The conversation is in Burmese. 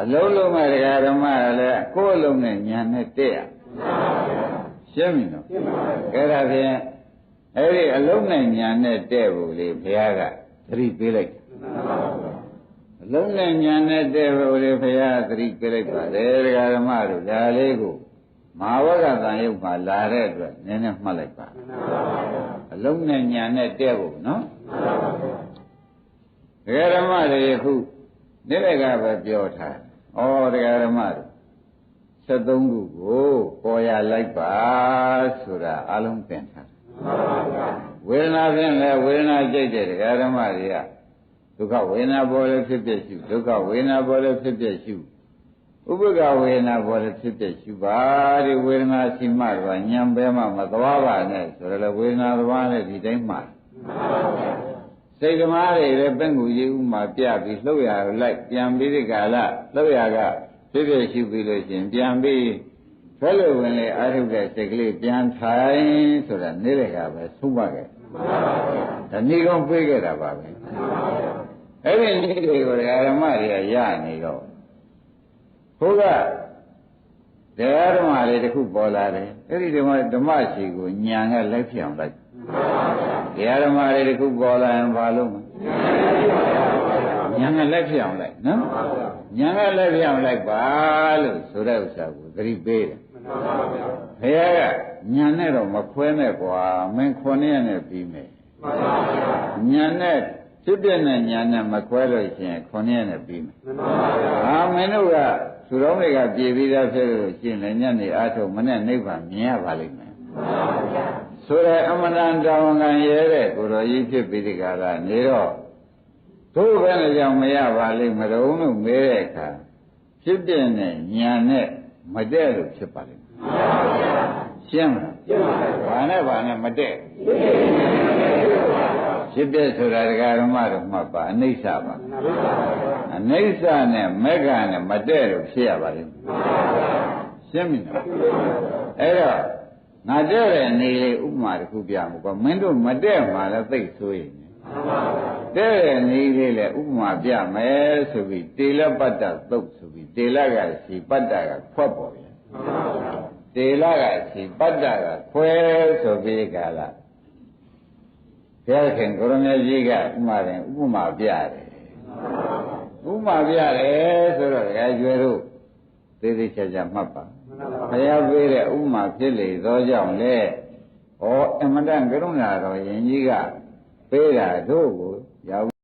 အလုံးလုံးမဲ့တရားဓမ္မလည်းကိုယ်အလုံးနဲ့ညာနဲ့တက်ရရှင်းပြီနော်အဲ့ဒါဖြင့်အဲ့ဒီအလုံးနဲ့ညာနဲ့တဲ့ဖို့လေဘုရားကသတိပေးလိုက်အလုံးနဲ့ညာနဲ့တဲ့ဖို့လေဘုရားသတိပေးလိုက်ပါတယ်တရားဓမ္မတို့ဒါလေးကိုမဟာဝကတန်ရုပ်မှာလာတဲ့အတွက်နည်းနည်းမှတ်လိုက်ပါအလုံးနဲ့ညာနဲ့တဲ့ဖို့နော်တရားဓမ္မတွေခု နေ့လက်ကပဲပြောထားဩတရားဓမ္မတွေ73ခုကိုပေါ်ရလိုက်ပါဆိုတာအလုံးသင်ထားဝေဒနာဖြင့်လည်းဝေဒနာကြိတ်တဲ့တရားဓမ္မတွေကဒုက္ခဝေဒနာပေါ်လည်းဖြစ်ဖြစ်ရှုဒုက္ခဝေဒနာပေါ်လည်းဖြစ်ဖြစ်ရှုဥပ္ပကဝေဒနာပေါ်လည်းဖြစ်ဖြစ်ရှုပါဒီဝေဒနာရှိမှတော့ညံပဲမှမသွားပါနဲ့ဆိုတော့လေဝေဒနာသွားနဲ့ဒီတိုင်းမှ စိတ်ဓမ္မတွေလည်းပင့်ကူကြီးဥမာပြပြီးလှုပ်ရလိုက်ပြန်ပြီးဒီကာလလှုပ်ရကဖြစ်ဖြစ်ရှုပြီးလို့ရှိရင်ပြန်ပြီးဖဲလို့ဝင်လေအာထုတဲ့စိတ်ကလေးပြန်ထိုင်ဆိုတာနေ့လည်ကပဲသုံးပါခဲ့ဒါဏီကောင်းပြေးခဲ့တာပါပဲအဲ့ဒီနေ့တွေကိုဓမ္မတွေကရနေတော့ဘုရားတရားဓမ္မတွေတခုပေါ်လာတယ်အဲ့ဒီဓမ္မဓမ္မရှိကိုညာကလိုက်ဖြစ်အောင်လိုက် တရားဓမ္မတွေတခုပေါ်လာရင်ဘာလို့မညာကလိုက်ဖြစ်အောင်လိုက်နော်ညာကလက်ပြအောင်လိုက်ပါလို့ဆိုတဲ့ဥစ္စာကိုသတိပေးတယ်ဘုရားကညာနဲ့တော့မခွဲနဲ့ကွာမင်းခုနှစ်ရက်နဲ့ပြီးမယ်ညာနဲ့ဖြစ်ပြတဲ့ညာနဲ့မခွဲလို့ရှိရင်ခုနှစ်ရက်နဲ့ပြီးမယ်ဟာမင်းတို့ကသူတော်တွေကပြည်ပြီးသားဖြစ်လို့ရှိရင်လည်းညနေအားထုတ်မနဲ့နိဗ္ဗာန်မြင်ရပါလိမ့်မယ် ဆိုရဲအမတန်တောင်းခံရဲတဲ့ကိုတော်ကြီးဖြစ်ပြီးဒီကလာနေတော့တို့ဘယ်နဲ့ကြောင့်မရပါလိမ့်မတော်လို့မေးတဲ့အခါဖြစ်ပြတဲ့ညာနဲ့မတည့်လို့ဖြစ်ပါလိမ့်မယ်ရှင်းမလားရှင်းပါပြီဘာနဲ့ဘာနဲ့မတည့်ဖြစ်ပြဆိုတာဒကာဓမ္မတို့မှတ်ပါအနိစ္စပါအနိစ္စနဲ့မက္ခနဲ့မတည့်လို့ဖြစ်ရပါလိမ့်မယ်ရှင်းပြီနော်အဲ့တော့ ငါတဲ့တဲ့နေလေးဥပမာတစ်ခုပြမှာကွာမင်းတို့မတည့်မှာလည်းသိဆိုရင်တဲ့တဲ့နေလေးလည်းဥပမာပြမယ်ဆိုပြီးတေလပတ္တသုတ်ဆိုပြီးတေလကစီပတ္တကဖွက်ပေါ်ပြန်တေလကစီပတ္တကခွဲဆိုပြီးကလာဘုရားခင်ကိုရမကြီးကဥမာရင်ဥပမာပြတယ်ဥပမာပြတယ်ဆိုတော့ဒကာကျွဲတို့သေးသေးချာချာမှတ်ပါ ဘုရားပေးတဲ့ဥမာဖြစ်လေသောကြောင့်လေဩအမတန်ကရုဏာတော်ယင်ကြီးကပေးတာတို့ကိုရောက်